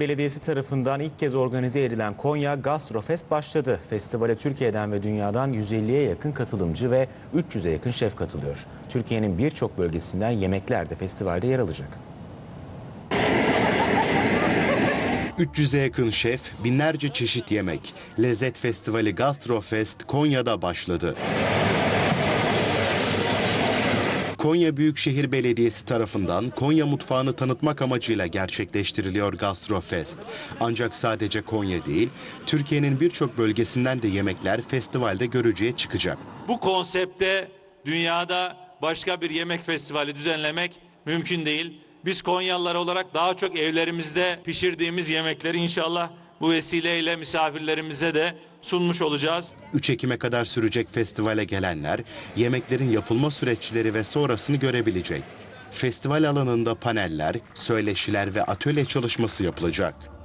Belediyesi tarafından ilk kez organize edilen Konya Gastrofest başladı. Festivale Türkiye'den ve dünyadan 150'ye yakın katılımcı ve 300'e yakın şef katılıyor. Türkiye'nin birçok bölgesinden yemekler de festivalde yer alacak. 300'e yakın şef, binlerce çeşit yemek. Lezzet Festivali Gastrofest Konya'da başladı. Konya Büyükşehir Belediyesi tarafından Konya mutfağını tanıtmak amacıyla gerçekleştiriliyor Gastrofest. Ancak sadece Konya değil, Türkiye'nin birçok bölgesinden de yemekler festivalde görücüye çıkacak. Bu konsepte dünyada başka bir yemek festivali düzenlemek mümkün değil. Biz Konyalılar olarak daha çok evlerimizde pişirdiğimiz yemekleri inşallah bu vesileyle misafirlerimize de sunmuş olacağız. 3 Ekim'e kadar sürecek festivale gelenler yemeklerin yapılma süreçleri ve sonrasını görebilecek. Festival alanında paneller, söyleşiler ve atölye çalışması yapılacak.